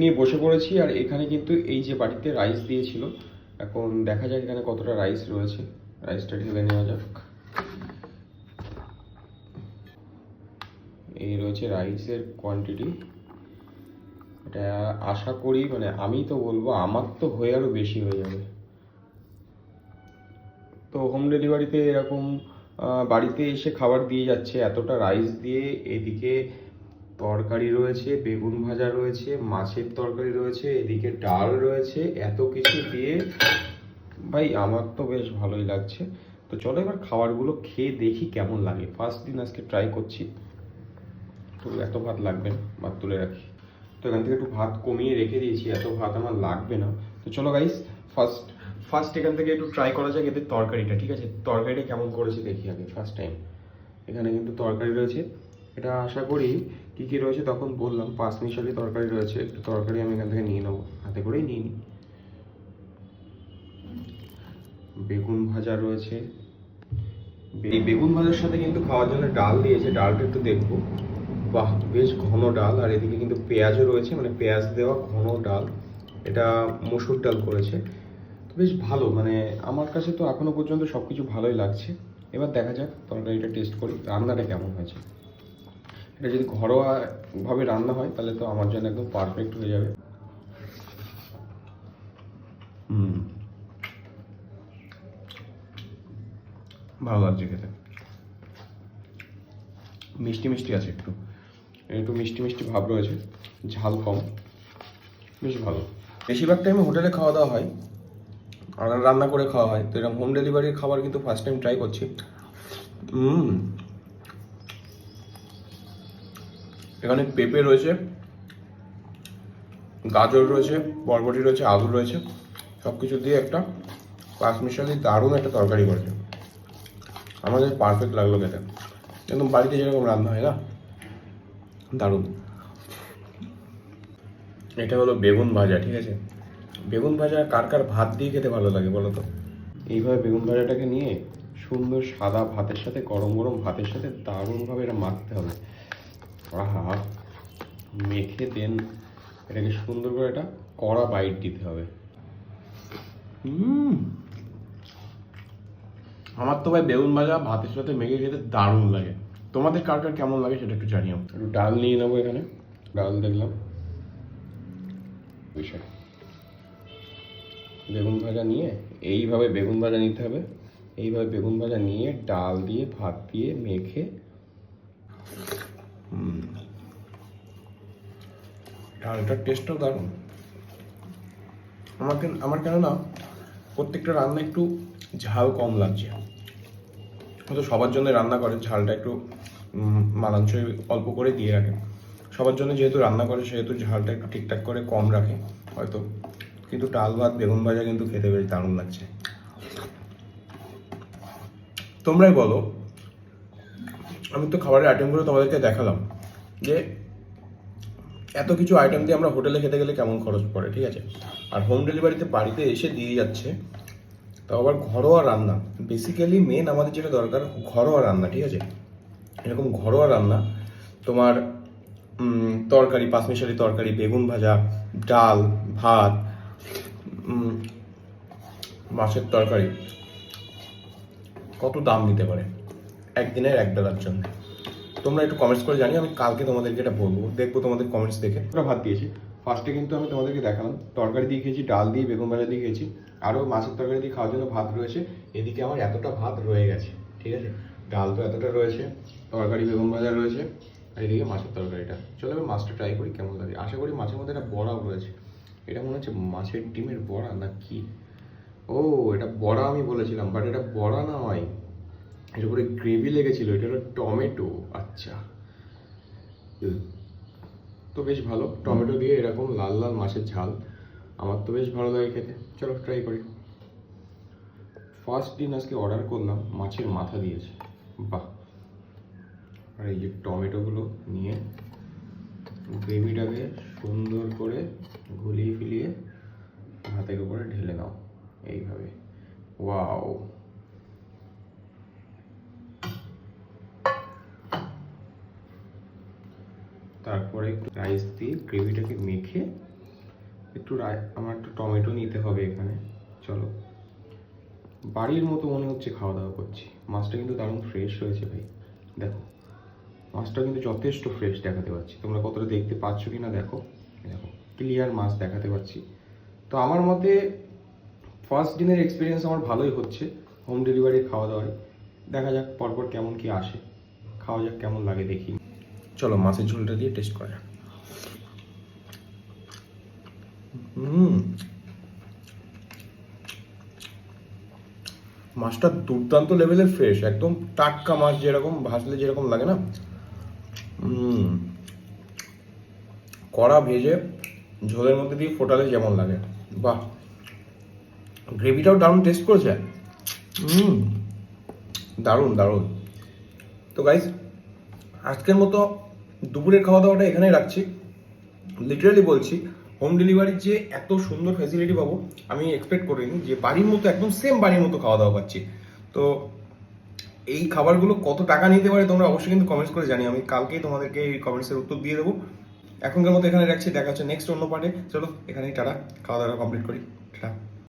নিয়ে বসে পড়েছি আর এখানে কিন্তু এই যে বাড়িতে রাইস দিয়েছিল, এখন দেখা যাক এখানে কতটা রাইস রয়েছে। রাইসটা ঢেলে নেওয়া যাক। এই রয়েছে রাইসের কোয়ান্টিটি এটা আশা করি মানে আমি তো বলব, আমার তো হয়ে আরও বেশি হয়ে যাবে। তো হোম ডেলিভারিতে এরকম বাড়িতে এসে খাবার দিয়ে যাচ্ছে, এতটা রাইস দিয়ে এদিকে তরকারি রয়েছে, বেগুন ভাজা রয়েছে, মাছের তরকারি রয়েছে, এদিকে ডাল রয়েছে, এত কিছু দিয়ে। ভাই, আমার তো বেশ ভালোই লাগছে। তো চলো এবার খাবারগুলো খেয়ে দেখি কেমন লাগে। ফার্স্ট দিন আজকে ট্রাই করছি। তো এত ভাত লাগবে না, ভাত তুলে রাখি। তো এখান থেকে একটু ভাত কমিয়ে রেখে দিয়েছি, এত ভাত আমার লাগবে না। তো চলো গাইস ফার্স্ট ফার্স্ট এখান থেকে একটু ট্রাই করা যাক এদের তরকারিটা, ঠিক আছে? তরকারিটা কেমন করেছে দেখি আগে ফার্স্ট টাইম এখানে কিন্তু তরকারি রয়েছে। এটা আশা করি কী কী রয়েছে তখন বললাম। পাঁচ মিশালি তরকারি রয়েছে, একটু তরকারি আমি এখান থেকে নিয়ে নেব। হাতে করেই নিয়ে নিই। বেগুন ভাজা রয়েছে। এই বেগুন ভাজার সাথে কিন্তু খাওয়ার জন্য ডাল দিয়েছে, ডালটা একটু দেখব। বাহ, বেশ ঘন ডাল। আর এদিকে কিন্তু পেঁয়াজও রয়েছে মানে পেঁয়াজ দেওয়া ঘন ডাল। এটা মসুর ডাল করেছে। বেশ ভালো মানে আমার কাছে তো এখনও পর্যন্ত সব কিছু ভালোই লাগছে। এবার দেখা যাক তরকারিটা টেস্ট করি। রান্নাটা কেমন হয়েছে। এটা যদি ঘরোয়াভাবে রান্না হয় তাহলে তো আমার জন্য একদম পারফেক্ট হয়ে যাবে। হুম। ভালো লাগছে খেতে। মিষ্টি মিষ্টি আছে একটু। একটু মিষ্টি মিষ্টি ভাব রয়েছে ঝাল কম বেশ ভালো। বেশিরভাগ টাইমে হোটেলে খাওয়া দাওয়া হয় আর রান্না করে খাওয়া হয়। তো এরকম হোম ডেলিভারির খাবার কিন্তু ফার্স্ট টাইম ট্রাই করছি। হুম। এখানে পেঁপে রয়েছে, গাজর রয়েছে, বরবটি রয়েছে, আলু রয়েছে সব কিছু দিয়ে একটা পাঁচমিশালি দারুণ একটা তরকারি করেছে। আমাদের পারফেক্ট লাগল খেতে। একদম বাড়িতে যেরকম রান্না হয় না, দারুণ। এটা হলো বেগুন ভাজা, ঠিক আছে? বেগুন ভাজা কার কার ভাত দিয়ে খেতে ভালো লাগে বলো তো? এইভাবে বেগুন ভাজাটাকে নিয়ে সুন্দর সাদা ভাতের সাথে, গরম গরম ভাতের সাথে দারুণভাবে এটা মাখতে হবে। আহা মেখে দেন এটাকে সুন্দর করে একটা কড়া বাইট দিতে হবে। হুম। আমার তো ভাই বেগুন ভাজা ভাতের সাথে মেখে খেতে দারুণ লাগে। তোমাদের কার কার কেমন লাগে সেটা একটু জানিও। একটু ডাল নিয়ে নেব এখানে। ডাল দেখলাম। বিষয় বেগুন ভাজা নিয়ে এইভাবে বেগুন ভাজা নিতে হবে। এইভাবে বেগুন ভাজা নিয়ে ডাল দিয়ে ভাত দিয়ে মেখে হুম। ডালটার টেস্টটাও দারুণ। আমাকে আমার কেন না প্রত্যেকটা রান্না একটু ঝাল কম লাগছে। হয়তো সবার জন্য রান্না করে, ঝালটা একটু মানানসই অল্প করে দিয়ে রাখে। সবার জন্য যেহেতু রান্না করে, সেহেতু ঝালটা একটু ঠিকঠাক করে কম রাখে, হয়তো। কিন্তু ডাল ভাত, বেগুন ভাজা কিন্তু খেতে বেশ দারুণ লাগছে। তোমরাই বলো আমি তো খাবারের আইটেমগুলো তোমাদেরকে দেখালাম। যে এত কিছু আইটেম দিয়ে আমরা হোটেলে খেতে গেলে কেমন খরচ পড়ে, ঠিক আছে? আর হোম ডেলিভারিতে বাড়িতে এসে দিয়ে যাচ্ছে, তাও আবার ঘরোয়া রান্না। বেসিক্যালি মেন আমাদের যেটা দরকার, ঘরোয়া রান্না, ঠিক আছে? এরকম ঘরোয়া রান্না, তোমার তরকারি পাঁচমিশালি তরকারি, বেগুন ভাজা, ডাল, ভাত মাছের তরকারি। কত দাম নিতে পারে? একদিনের এক বেলার জন্য। তোমরা একটু কমেন্টস করে জানিও, আমি কালকে তোমাদেরকে এটা বলব। দেখব তোমাদের কমেন্টস দেখে। ওটা ভাত দিয়েছি। ফার্স্টে কিন্তু আমি তোমাদেরকে দেখালাম, তরকারি দিয়ে খেয়েছি, ডাল দিয়ে, বেগুন ভাজা দিয়ে খেয়েছি, আরও মাছের তরকারি দিয়ে খাওয়ার জন্য ভাত রয়েছে। এদিকে আমার এতটা ভাত রয়ে গেছে, ঠিক আছে? ডাল তো এতটা রয়েছে, তরকারি, বেগুন ভাজা রয়েছে, আর এদিকে মাছের তরকারিটা। চলো এবার মাছটা ট্রাই করি কেমন লাগে। আশা করি মাছের মধ্যে একটা বড়াও রয়েছে। এটা মনে হচ্ছে মাছের ডিমের বড়া না কি? ও, এটা বড়া আমি বলেছিলাম বাট এটা বড়া না হয় এর উপরে গ্রেভি লেগেছিল, এটা হলো টমেটো আচ্ছা। তো বেশ ভালো টমেটো দিয়ে এরকম লাল লাল মাছের ঝাল, আমার তো বেশ ভালো লাগে খেতে, চলো ট্রাই করি। ফার্স্ট দিন আজকে অর্ডার করলাম, মাছের মাথা দিয়েছে, বাহ। আর এই যে টমেটোগুলো নিয়ে গ্রেভিটাকে সুন্দর করে গুলিয়ে ফিলিয়ে ভাতের উপরে ঢেলে নাও, এইভাবে। ওয়াও তারপরে একটু রাইস দিয়ে গ্রেভিটাকে মেখে একটু আমার একটু টমেটো নিতে হবে এখানে। চলো। বাড়ির মতো মনে হচ্ছে খাওয়া দাওয়া করছি। মাছটা কিন্তু দারুণ ফ্রেশ হয়েছে ভাই। দেখো, মাছটা কিন্তু যথেষ্ট ফ্রেশ দেখাতে পাচ্ছি। তোমরা কতটা দেখতে পাচ্ছ কি না দেখো দেখো ক্লিয়ার মাছ দেখাতে পাচ্ছি। তো আমার মতে ফার্স্ট দিনের এক্সপিরিয়েন্স আমার ভালোই হচ্ছে হোম ডেলিভারি খাওয়া দাওয়ায় দেখা যাক পরপর কেমন কি আসে। খাওয়া যাক কেমন লাগে দেখি। চলো মাছের ঝোলটা দিয়ে টেস্ট করা যাক। মাছটা দুর্দান্ত লেভেলের ফ্রেশ একদম টাটকা মাছ যেরকম, ভাজলে যেরকম লাগে না? কড়া ভেজে ঝোলের মধ্যে দিয়ে ফোটালে যেমন লাগে। বাহ! গ্রেভিটাও দারুণ টেস্ট করেছে। দারুণ দারুণ। তো গাইজ আজকের মতো দুপুরের খাওয়া দাওয়াটা এখানেই রাখছি। লিটারালি বলছি হোম ডেলিভারির যে এত সুন্দর ফ্যাসিলিটি পাবো, আমি এক্সপেক্ট করিনি যে বাড়ির মতো, একদম সেম বাড়ির মতো খাওয়া দাওয়া পাচ্ছি। তো এই খাবারগুলো কত টাকা নিতে পারে তোমরা অবশ্যই কিন্তু কমেন্টস করে জানি আমি কালকেই তোমাদেরকে এই কমেন্টসের উত্তর দিয়ে দেবো। এখনকার মতো এখানে রাখছি, দেখা হচ্ছে নেক্সট অন্য পার্টে চলো, এখানেই টাটা খাওয়া দাওয়া কমপ্লিট করি।